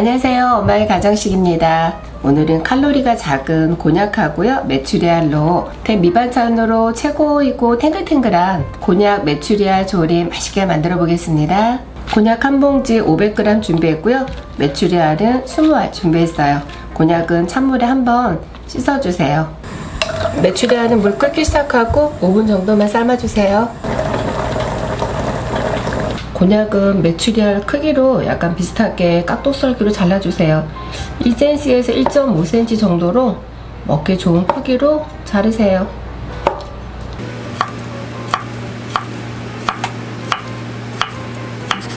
안녕하세요. 엄마의 가정식입니다. 오늘은 칼로리가 작은 곤약하고요. 메추리알로 대미반찬으로 최고이고 탱글탱글한 곤약 메추리알 조림 맛있게 만들어 보겠습니다. 곤약 한 봉지 500g 준비했고요. 메추리알은 20알 준비했어요. 곤약은 찬물에 한번 씻어주세요. 메추리알은 물 끓기 시작하고 5분 정도만 삶아주세요. 곤약은 메추리알 크기로 약간 비슷하게 깍둑썰기로 잘라주세요. 1cm에서 1.5cm 정도로 먹기 좋은 크기로 자르세요.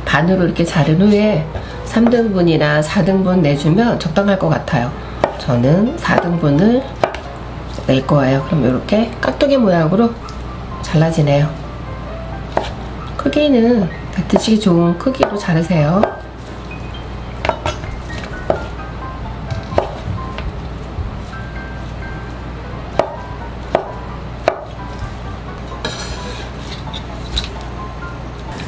반으로 이렇게 자른 후에 3등분이나 4등분 내주면 적당할 것 같아요. 저는 4등분을 낼 거예요. 그럼 이렇게 깍두기 모양으로 잘라지네요. 크기는 드시기 좋은 크기로 자르세요.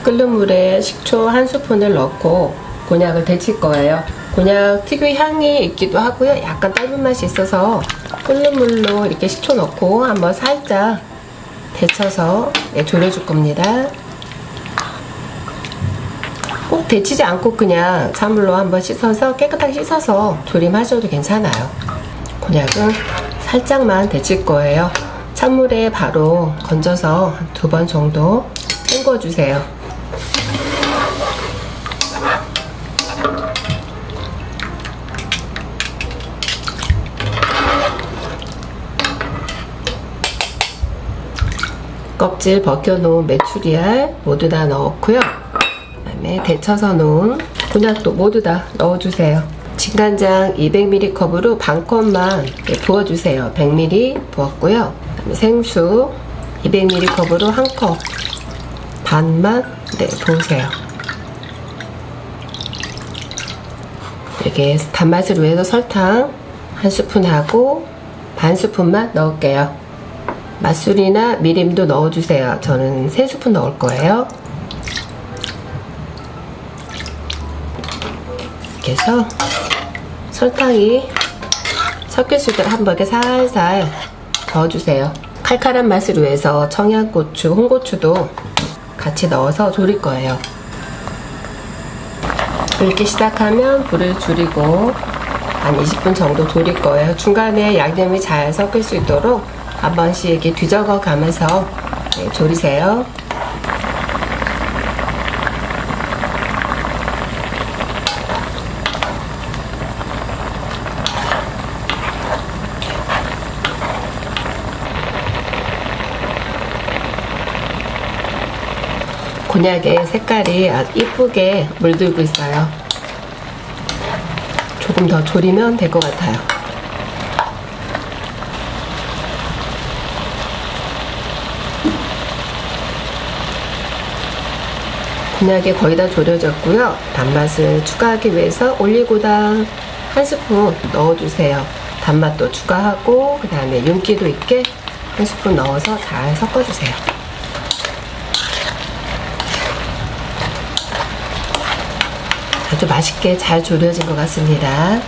끓는 물에 식초 한 스푼을 넣고 곤약을 데칠 거예요. 곤약 특유의 향이 있기도 하고요. 약간 떫은 맛이 있어서 끓는 물로 이렇게 식초 넣고 한번 살짝 데쳐서 네, 졸여줄 겁니다. 꼭 데치지 않고 그냥 찬물로 한번 씻어서 깨끗하게 씻어서 조림하셔도 괜찮아요. 곤약은 살짝만 데칠 거예요. 찬물에 바로 건져서 두 번 정도 헹궈 주세요. 껍질 벗겨놓은 메추리알 모두 다 넣었고요. 그다음에 데쳐서 놓은 곤약도 모두 다 넣어주세요. 진간장 200ml 컵으로 반 컵만 부어주세요. 100ml 부었고요. 생수 200ml 컵으로 한 컵 반만 네, 부으세요. 이렇게 단맛을 위해서 설탕 한 스푼 하고 반 스푼만 넣을게요. 맛술이나 미림도 넣어주세요. 저는 3스푼 넣을 거예요. 이렇게 해서 설탕이 섞였을 때한 번에 살살 저어주세요. 칼칼한 맛을 위해서 청양고추, 홍고추도 같이 넣어서 졸일 거예요. 끓기 시작하면 불을 줄이고 한 20분 정도 졸일 거예요. 중간에 양념이 잘 섞일 수 있도록 한 번씩 이렇게 뒤적어 가면서 네, 졸이세요. 곤약의 색깔이 아주 이쁘게 물들고 있어요. 조금 더 졸이면 될 것 같아요. 곤약이 거의 다 졸여졌고요. 단맛을 추가하기 위해서 올리고당 한 스푼 넣어주세요. 단맛도 추가하고 그 다음에 윤기도 있게 한 스푼 넣어서 잘 섞어주세요. 아주 맛있게 잘 졸여진 것 같습니다.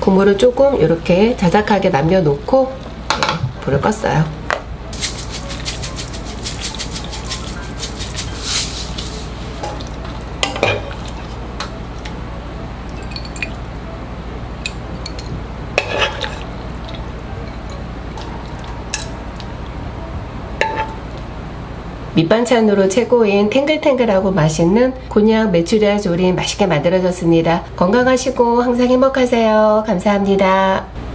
국물을 조금 이렇게 자작하게 남겨놓고 네, 불을 껐어요. 밑반찬으로 최고인 탱글탱글하고 맛있는 곤약 메추리알 조림 맛있게 만들어졌습니다. 건강하시고 항상 행복하세요. 감사합니다.